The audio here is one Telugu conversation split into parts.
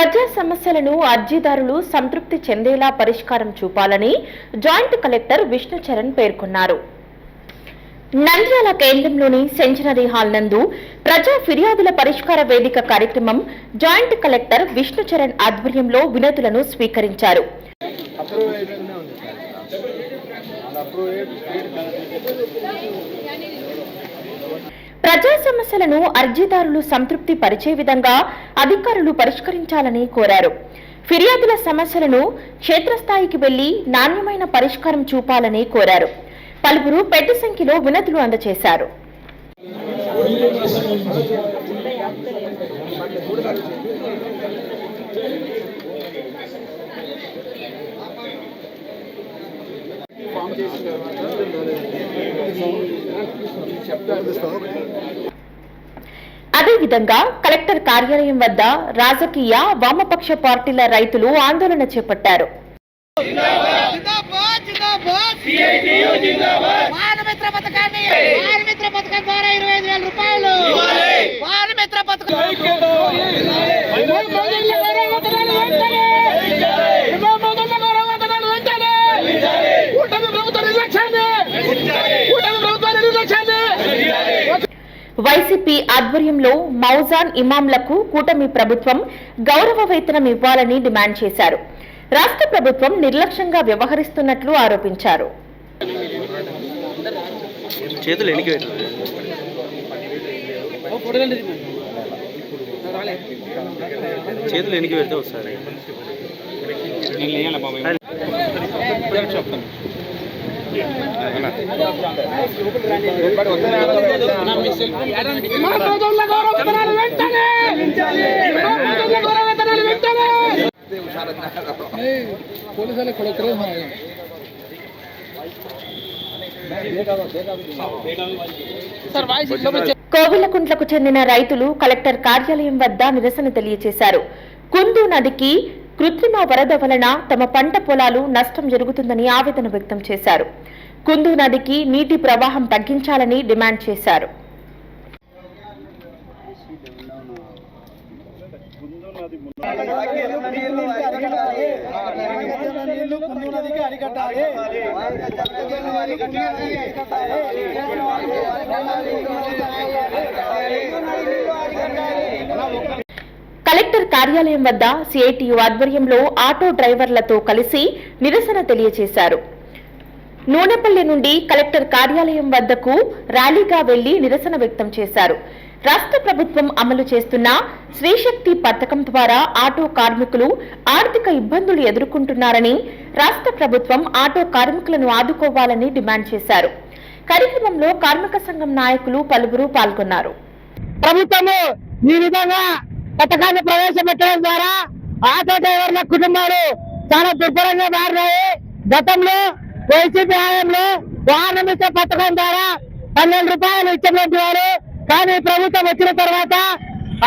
ప్రజా సమస్యలను అర్జీదారులు సంతృప్తి చెందేలా పరిష్కారం చూపాలని జాయింట్ కలెక్టర్ విష్ణుచరణ్ పేర్కొన్నారు. నంద్యాల కేంద్రంలోని సెంచనరీ హాల్ నందు ప్రజా ఫిర్యాదుల పరిష్కార వేదిక కార్యక్రమం జాయింట్ కలెక్టర్ విష్ణుచరణ్ ఆధ్వర్యంలో వినతులను స్వీకరించారు. అప్రూవ్ ప్రజా సమస్యలను అర్జీదారులు సంతృప్తి పరిచే విధంగా అధికారులు పరిష్కరించాలని కోరారు. ఫిర్యాదుల సమస్యలను క్షేత్రస్థాయికి వెళ్ళి నాణ్యమైన పరిష్కారం చూపాలని కోరారు. పలువురు పెద్ద సంఖ్యలో వినతులు అందజేశారు. ఫామ్ చేసిన తర్వాత అదేవిధంగా కలెక్టర్ కార్యాలయం వద్ద రాజకీయ వామపక్ష పార్టీల రైతులు ఆందోళన చేపట్టారు. వైసీపీ ఆధ్వర్యంలో మౌజాన్ ఇమాంలకు కూటమి ప్రభుత్వం గౌరవ వేతనం ఇవ్వాలని డిమాండ్ చేశారు. రాష్ట్ర ప్రభుత్వం నిర్లక్ష్యంగా వ్యవహరిస్తున్నట్లు ఆరోపించారు. చేతులు ఎనికి పెడితే వస్తారు పోలీసులు ఇక్కడ ఒక్కరే కోవిలకుంట్లకు చెందిన రైతులు కలెక్టర్ కార్యాలయం వద్ద నిరసన తెలియజేశారు కుందు నదికి కృత్రిమ వరద వలన తమ పంట పొలాలు నష్టం జరుగుతుందని ఆవేదన వ్యక్తం చేశారు. కుందు నదికి నీటి ప్రవాహం తగ్గించాలని డిమాండ్ చేశారు. కలెక్టర్ కార్యాలయం వద్ద సిఐటియు ఆధ్వర్యంలో ఆటో డ్రైవర్లతో కలిసి నిరసన తెలియజేశారు. నూనెపల్లి నుండి కలెక్టర్ కార్యాలయం వద్దకు ర్యాలీగా వెళ్ళి నిరసన వ్యక్తం చేశారు. రాష్ట్ర ప్రభుత్వం అమలు చేస్తున్న శ్రీశక్తి పథకం ద్వారా ఆటో కార్మికులు ఆర్థిక ఇబ్బందులు ఎదుర్కొంటున్నారని రాష్ట్ర ప్రభుత్వం ఆటో కార్మికులను ఆదుకోవాలని డిమాండ్ చేశారు. కార్యక్రమంలో కార్మిక సంఘం నాయకులు పలువురు పాల్గొన్నారు. ప్రభుత్వము ఈ విధంగా పథకాన్ని ప్రవేశపెట్టడం ద్వారా ఆటో డ్రైవర్ల కుటుంబాలు చాలా దుర్భరంగా మారినాయి. గతంలో వైసీపీ హయాంలో వాహన ఇచ్చే పథకం ద్వారా పన్నెండు రూపాయలు ఇచ్చినటువంటి వారు. కానీ ప్రభుత్వం వచ్చిన తర్వాత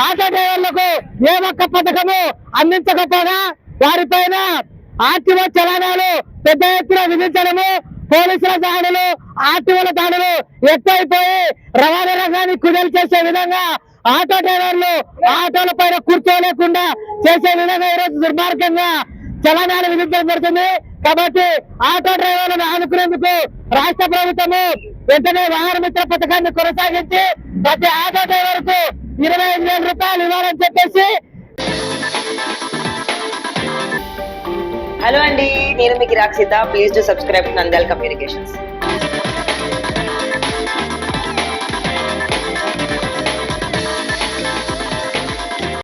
ఆటో డ్రైవర్లకు ఏ ఒక్క పథకము అందించకపోగా వారిపైన ఆర్టీఓ చలానాలు పెద్ద ఎత్తున విధించడము పోలీసుల దాడులు ఆర్టీఓల దాడులు ఎక్కువైపోయి రవాణా రంగాన్ని కుదేలు చేసే విధంగా ఆటో డ్రైవర్లు ఆటోల పైన కూర్చోలేకుండా చేసే విధంగా ఈరోజు దుర్మార్గంగా చలనాలు విధించడం జరుగుతుంది. కాబట్టి ఆటో డ్రైవర్లను ఆదుకునేందుకు రాష్ట్ర ప్రభుత్వము వెంటనే వాహన మిత్ర పథకాన్ని కొనసాగించి ప్రతి ఆటో డ్రైవర్కు ఇరవై ఐదు వేల రూపాయలు ఇవ్వాలని చెప్పేసి హలో అండి నేను మీకు Rakshita please to subscribe Nandal communications